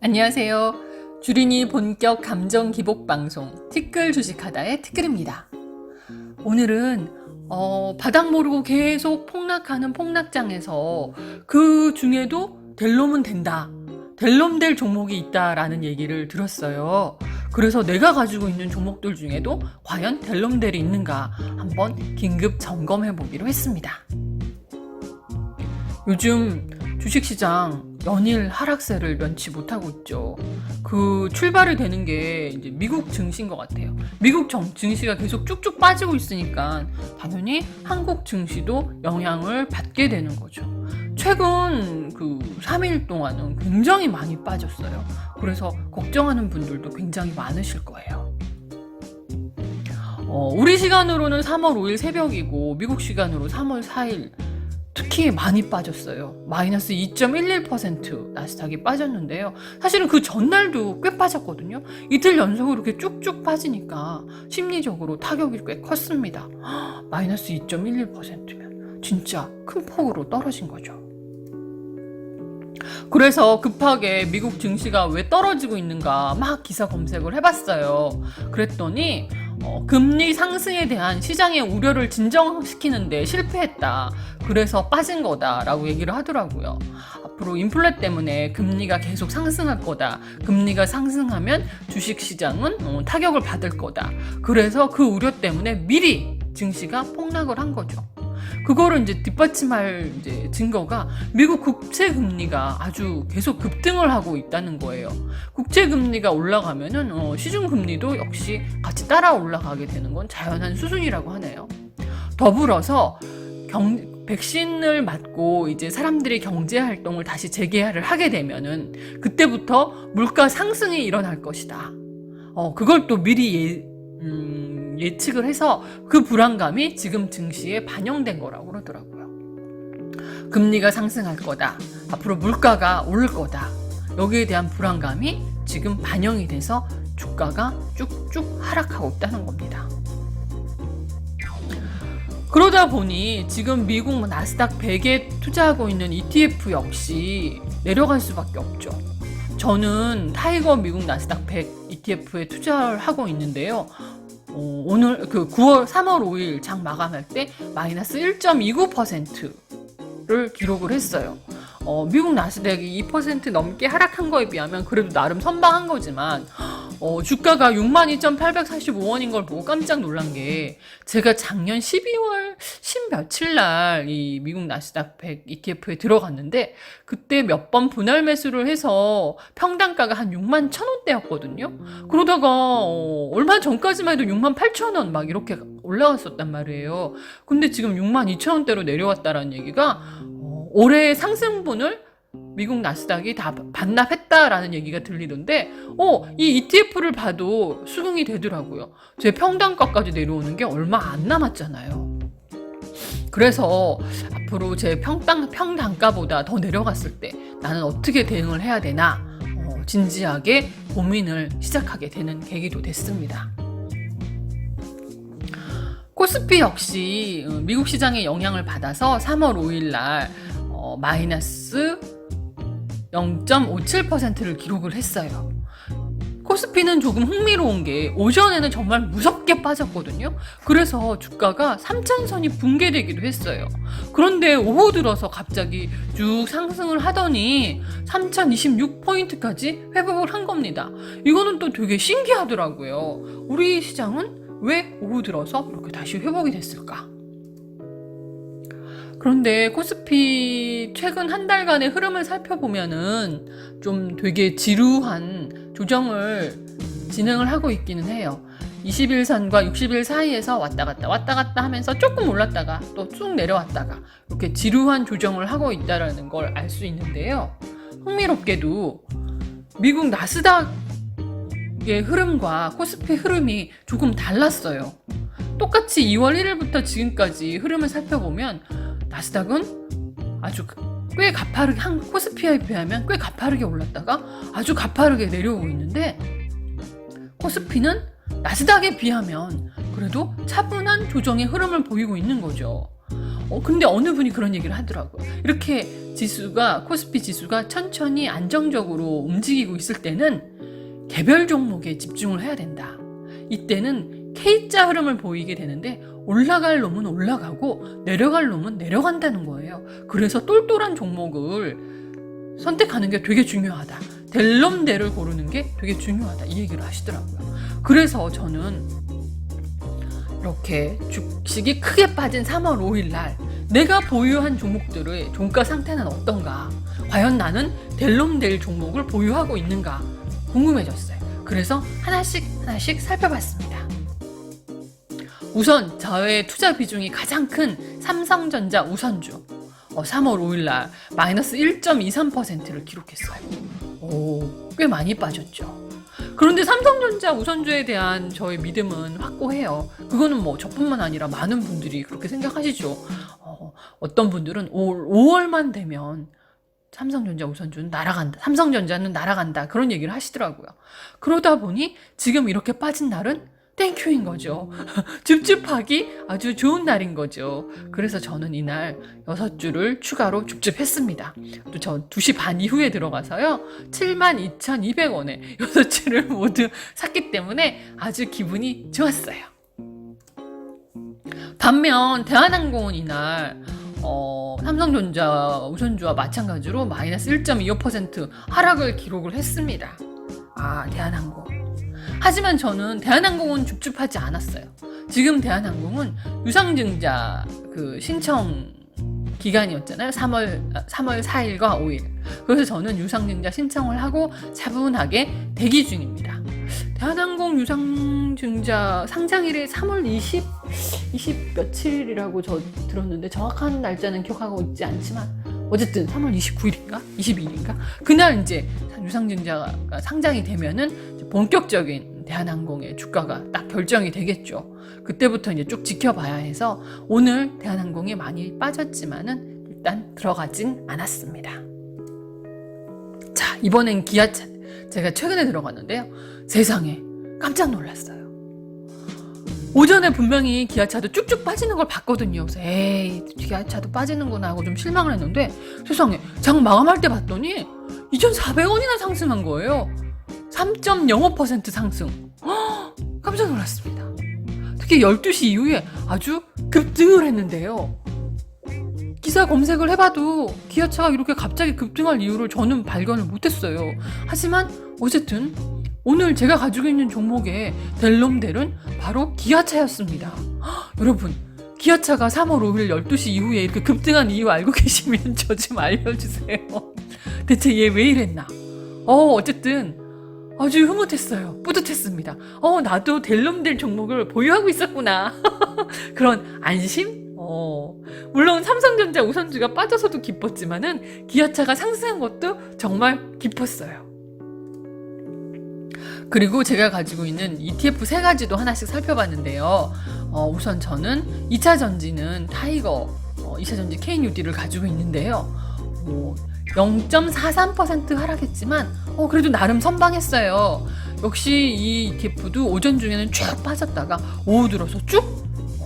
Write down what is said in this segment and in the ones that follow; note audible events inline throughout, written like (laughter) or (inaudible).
안녕하세요. 주린이 본격 감정 기복 방송 티끌 주식하다의 티끌입니다. 오늘은 어, 바닥 모르고 계속 폭락하는 폭락장에서 그 중에도 될 놈은 된다. 될놈될 종목이 있다라는 얘기를 들었어요. 그래서 내가 가지고 있는 종목들 중에도 과연 될놈 될이 있는가 한번 긴급 점검해 보기로 했습니다. 요즘 주식시장 연일 하락세를 면치 못하고 있죠. 그 출발이 되는 게 이제 미국 증시인 것 같아요. 미국 정, 증시가 계속 쭉쭉 빠지고 있으니까 당연히 한국 증시도 영향을 받게 되는 거죠. 최근 그 3일 동안은 굉장히 많이 빠졌어요. 그래서 걱정하는 분들도 굉장히 많으실 거예요. 어, 우리 시간으로는 3월 5일 새벽이고 미국 시간으로 3월 4일 특히 많이 빠졌어요. 마이너스 2.11% 나스닥이 빠졌는데요. 사실은 그 전날도 꽤 빠졌거든요. 이틀 연속으로 이렇게 쭉쭉 빠지니까 심리적으로 타격이 꽤 컸습니다. 헉, (gasps) 마이너스 2.11%면 진짜 큰 폭으로 떨어진 거죠. 그래서 급하게 미국 증시가 왜 떨어지고 있는가 막 기사 검색을 해봤어요. 그랬더니 어, 금리 상승에 대한 시장의 우려를 진정시키는데 실패했다. 그래서 빠진 거다라고 얘기를 하더라고요. 앞으로 인플레 때문에 금리가 계속 상승할 거다. 금리가 상승하면 주식 시장은 어, 타격을 받을 거다. 그래서 그 우려 때문에 미리 증시가 폭락을 한 거죠. 그거를 이제 뒷받침할 이제 증거가 미국 국채 금리가 아주 계속 급등을 하고 있다는 거예요. 국채 금리가 올라가면은 어, 시중 금리도 역시 같이 따라 올라가게 되는 건 자연한 수순이라고 하네요. 더불어서 경, 백신을 맞고 이제 사람들이 경제 활동을 다시 재개를 하게 되면은 그때부터 물가 상승이 일어날 것이다. 어, 그걸 또 미리 예, 음, 예측을 해서 그 불안감이 지금 증시에 반영된 거라고 그러더라고요. 금리가 상승할 거다. 앞으로 물가가 오를 거다. 여기에 대한 불안감이 지금 반영이 돼서 주가가 쭉쭉 하락하고 있다는 겁니다. 그러다 보니 지금 미국 나스닥 100에 투자하고 있는 ETF 역시 내려갈 수밖에 없죠. 저는 타이거 미국 나스닥 100 ETF에 투자를 하고 있는데요. 어, 오늘 그 9월 3월 5일 장 마감할 때 마이너스 1.29%를 기록을 했어요. 어, 미국 나스닥이 2% 넘게 하락한 거에 비하면 그래도 나름 선방한 거지만 어, 주가가 62,845원인 걸 보고 깜짝 놀란 게 제가 작년 12월 10 며칠 날 이 미국 나스닥 100 ETF에 들어갔는데 그때 몇 번 분할 매수를 해서 평단가가 한 6만 1,000원대였거든요. 그러다가 어, 얼마 전까지만 해도 6만 8천원 막 이렇게 올라갔었단 말이에요. 근데 지금 6만 2천원대로 내려왔다라는 얘기가 어, 올해 상승분을 미국 나스닥이 다 반납했다라는 얘기가 들리던데, 어, 이 ETF를 봐도 수긍이 되더라고요. 제 평단가까지 내려오는 게 얼마 안 남았잖아요. 그래서 앞으로 제 평당, 평단가보다 더 내려갔을 때 나는 어떻게 대응을 해야 되나, 어, 진지하게 고민을 시작하게 되는 계기도 됐습니다. 코스피 역시 어, 미국 시장의 영향을 받아서 3월 5일 날 어, 마이너스 0.57%를 기록을 했어요. 코스피는 조금 흥미로운 게 오전에는 정말 무섭게 빠졌거든요. 그래서 주가가 3차선이 붕괴되기도 했어요. 그런데 오후 들어서 갑자기 쭉 상승을 하더니 3026포인트까지 회복을 한 겁니다. 이거는 또 되게 신기하더라고요. 우리 시장은 왜 오후 들어서 이렇게 다시 회복이 됐을까? 그런데 코스피 최근 한 달간의 흐름을 살펴보면은 좀 되게 지루한 조정을 진행을 하고 있기는 해요. 21선과 60일 사이에서 왔다 갔다 왔다 갔다 하면서 조금 올랐다가 또 쭉 내려왔다가 이렇게 지루한 조정을 하고 있다라는 걸 알 수 있는데요. 흥미롭게도 미국 나스닥의 흐름과 코스피 흐름이 조금 달랐어요. 똑같이 2월 1일부터 지금까지 흐름을 살펴보면 나스닥은 아주 꽤 가파르게 한 코스피에 비하면 꽤 가파르게 올랐다가 아주 가파르게 내려오고 있는데 코스피는 나스닥에 비하면 그래도 차분한 조정의 흐름을 보이고 있는 거죠. 어, 근데 어느 분이 그런 얘기를 하더라고요. 이렇게 지수가, 코스피 지수가 천천히 안정적으로 움직이고 있을 때는 개별 종목에 집중을 해야 된다. 이때는 K자 흐름을 보이게 되는데 올라갈 놈은 올라가고 내려갈 놈은 내려간다는 거예요. 그래서 똘똘한 종목을 선택하는 게 되게 중요하다. 될 놈대를 고르는 게 되게 중요하다. 이 얘기를 하시더라고요. 그래서 저는 이렇게 주식이 크게 빠진 3월 5일 날 내가 보유한 종목들의 종가 상태는 어떤가? 과연 나는 델롬델 종목을 보유하고 있는가? 궁금해졌어요. 그래서 하나씩 하나씩 살펴봤습니다. 우선 저의 투자 비중이 가장 큰 삼성전자 우선주 어, 3월 5일 날 마이너스 1.23%를 기록했어요. 오, 꽤 많이 빠졌죠. 그런데 삼성전자 우선주에 대한 저의 믿음은 확고해요. 그거는 뭐 저뿐만 아니라 많은 분들이 그렇게 생각하시죠. 어, 어떤 분들은 5월, 5월 만 되면 삼성전자 우선주는 날아간다. 삼성전자는 날아간다. 그런 얘기를 하시더라고요. 그러다 보니 지금 이렇게 빠진 날은 땡큐인 거죠. (laughs) 줍줍하기 아주 좋은 날인 거죠. 그래서 저는 이날 6주를 추가로 줍줍했습니다. 또저 2시 반 이후에 들어가서요. 72,200원에 6주를 (laughs) 모두 샀기 때문에 아주 기분이 좋았어요. 반면 대한항공은 이날 어, 삼성전자 우선주와 마찬가지로 마이너스 1.25% 하락을 기록을 했습니다. 아, 대한항공. 하지만 저는 대한항공은 줍줍하지 않았어요. 지금 대한항공은 유상증자 그 신청 기간이었잖아요. 3월, 아, 3월 4일과 5일. 그래서 저는 유상증자 신청을 하고 차분하게 대기 중입니다. 대한항공 유상증자 상장일이 3월 20, 20 며칠이라고 저 들었는데 정확한 날짜는 기억하고 있지 않지만 어쨌든 3월 29일인가? 22일인가? 그날 이제 유상증자가 상장이 되면은 본격적인 대한항공의 주가가 딱 결정이 되겠죠. 그때부터 이제 쭉 지켜봐야 해서 오늘 대한항공이 많이 빠졌지만은 일단 들어가진 않았습니다. 자, 이번엔 기아차. 제가 최근에 들어갔는데요. 세상에 깜짝 놀랐어요. 오전에 분명히 기아차도 쭉쭉 빠지는 걸 봤거든요. 그래서 에이 기아차도 빠지는구나 하고 좀 실망을 했는데 세상에 장 마감할 때 봤더니 2,400원이나 상승한 거예요. 3.05% 상승. 헉, 깜짝 놀랐습니다. 특히 12시 이후에 아주 급등을 했는데요. 기사 검색을 해봐도 기아차가 이렇게 갑자기 급등할 이유를 저는 발견을 못했어요. 하지만 어쨌든 오늘 제가 가지고 있는 종목의 델롬델은 바로 기아차였습니다. 헉, 여러분, 기아차가 3월 5일 12시 이후에 이렇게 급등한 이유 알고 (laughs) 계시면 저 좀 알려주세요. 대체 얘 왜 이랬나? 어, 어쨌든 아주 흐뭇했어요. 뿌듯했습니다. 어, 나도 델롬델 종목을 보유하고 있었구나. (laughs) 그런 안심? 어, 물론 삼성전자 우선주가 빠져서도 기뻤지만은 기아차가 상승한 것도 정말 기뻤어요. 그리고 제가 가지고 있는 ETF 세 가지도 하나씩 살펴봤는데요. 어, 우선 저는 2차 전지는 타이거, 어, 2차 전지 KNUD를 가지고 있는데요. 뭐, 0.43% 하락했지만, 어, 그래도 나름 선방했어요. 역시 이 ETF도 오전 중에는 쭉 빠졌다가 오후 들어서 쭉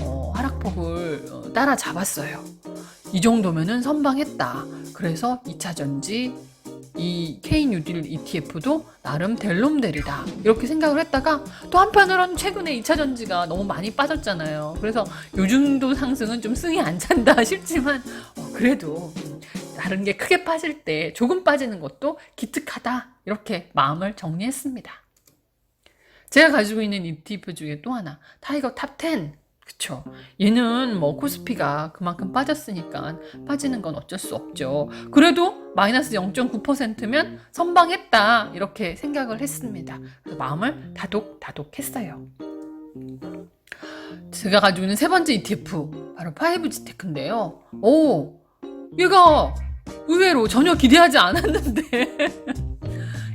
어, 하락폭을 어, 따라잡았어요. 이 정도면은 선방했다. 그래서 2차 전지 이 K 뉴딜 ETF도 나름 델롬델이다 이렇게 생각을 했다가 또 한편으로는 최근에 2차 전지가 너무 많이 빠졌잖아요. 그래서 요즘도 상승은 좀 승이 안 찬다 (laughs) 싶지만 어, 그래도 다른 게 크게 빠질 때 조금 빠지는 것도 기특하다 이렇게 마음을 정리했습니다. 제가 가지고 있는 ETF 중에 또 하나 타이거 탑10 그쵸. 얘는 뭐 코스피가 그만큼 빠졌으니까 빠지는 건 어쩔 수 없죠. 그래도 마이너스 0.9%면 선방했다. 이렇게 생각을 했습니다. 그래서 마음을 다독다독 했어요. 제가 가지고 있는 세 번째 ETF, 바로 5G 테크인데요. 오, 얘가 의외로 전혀 기대하지 않았는데 (laughs)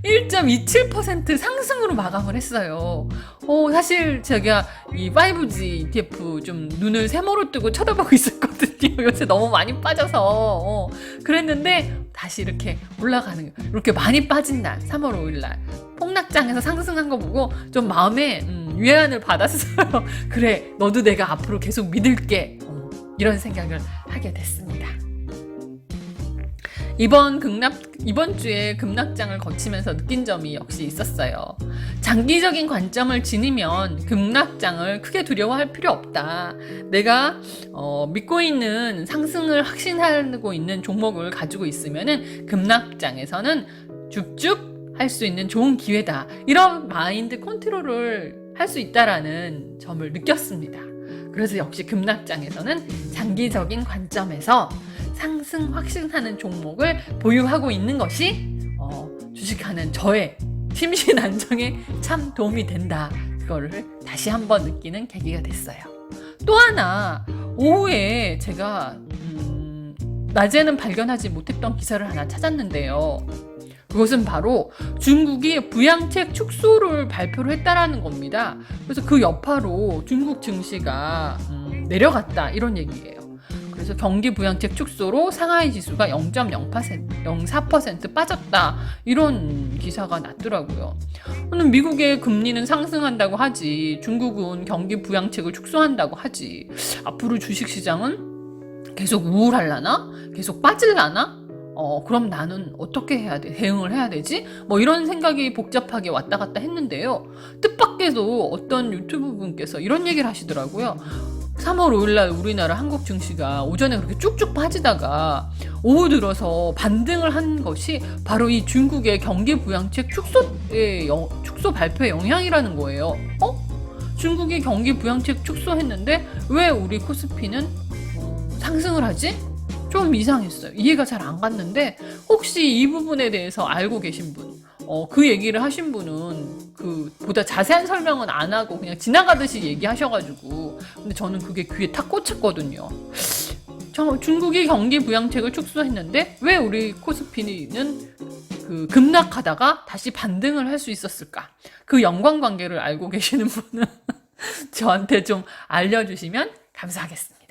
1.27% 상승으로 마감을 했어요. 어, 사실 제가 이 5G ETF 좀 눈을 세모로 뜨고 쳐다보고 (laughs) 있었거든요. 요새 너무 많이 빠져서. 어, 그랬는데 다시 이렇게 올라가는, 거. 이렇게 많이 빠진 날, 3월 5일 날. 폭락장에서 상승한 거 보고 좀 마음에 음, 위안을 받았어요. (laughs) 그래, 너도 내가 앞으로 계속 믿을게. 어, 이런 생각을 하게 됐습니다. 이번 급락 이번 주에 급락장을 거치면서 느낀 점이 역시 있었어요. 장기적인 관점을 지니면 급락장을 크게 두려워할 필요 없다. 내가 어, 믿고 있는 상승을 확신하고 있는 종목을 가지고 있으면은 급락장에서는 쭉쭉 할 수 있는 좋은 기회다. 이런 마인드 컨트롤을 할 수 있다라는 점을 느꼈습니다. 그래서 역시 급락장에서는 장기적인 관점에서 상승 확신하는 종목을 보유하고 있는 것이 어, 주식하는 저의 심신 안정에 참 도움이 된다. 그거를 다시 한번 느끼는 계기가 됐어요. 또 하나 오후에 제가 음, 낮에는 발견하지 못했던 기사를 하나 찾았는데요. 그것은 바로 중국이 부양책 축소를 발표를 했다라는 겁니다. 그래서 그 여파로 중국 증시가 음, 내려갔다 이런 얘기예요. 그래서 경기 부양책 축소로 상하이 지수가 0.0% 0.4% 빠졌다 이런 기사가 났더라고요. 오늘 미국의 금리는 상승한다고 하지 중국은 경기 부양책을 축소한다고 하지 앞으로 주식시장은 계속 우울할라나 계속 빠질라나 어, 그럼 나는 어떻게 해야 돼? 대응을 해야 되지? 뭐 이런 생각이 복잡하게 왔다 갔다 했는데요. 뜻밖에도 어떤 유튜브 분께서 이런 얘기를 하시더라고요. 3월 5일날 우리나라 한국 증시가 오전에 그렇게 쭉쭉 빠지다가 오후 들어서 반등을 한 것이 바로 이 중국의 경기 부양책 축소의 영- 축소 발표의 영향이라는 거예요. 어? 중국이 경기 부양책 축소했는데 왜 우리 코스피는 어, 상승을 하지? 좀 이상했어요. 이해가 잘 안 갔는데 혹시 이 부분에 대해서 알고 계신 분, 어, 그 얘기를 하신 분은 그 보다 자세한 설명은 안 하고 그냥 지나가듯이 얘기하셔가지고 근데 저는 그게 귀에 탁 꽂혔거든요. 저 중국이 경기 부양책을 축소했는데 왜 우리 코스피는 그 급락하다가 다시 반등을 할 수 있었을까? 그 연관관계를 알고 계시는 분은 (laughs) 저한테 좀 알려주시면 감사하겠습니다.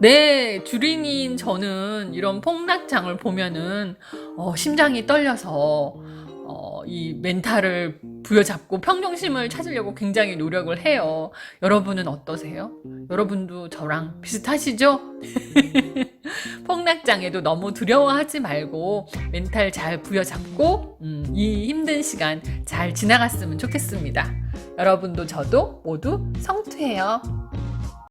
네, 주린인 저는 이런 폭락장을 보면은 어, 심장이 떨려서 어, 이 멘탈을 부여잡고 평정심을 찾으려고 굉장히 노력을 해요. 여러분은 어떠세요? 여러분도 저랑 비슷하시죠? (laughs) 폭락장에도 너무 두려워하지 말고 멘탈 잘 부여잡고 음, 이 힘든 시간 잘 지나갔으면 좋겠습니다. 여러분도 저도 모두 성투해요.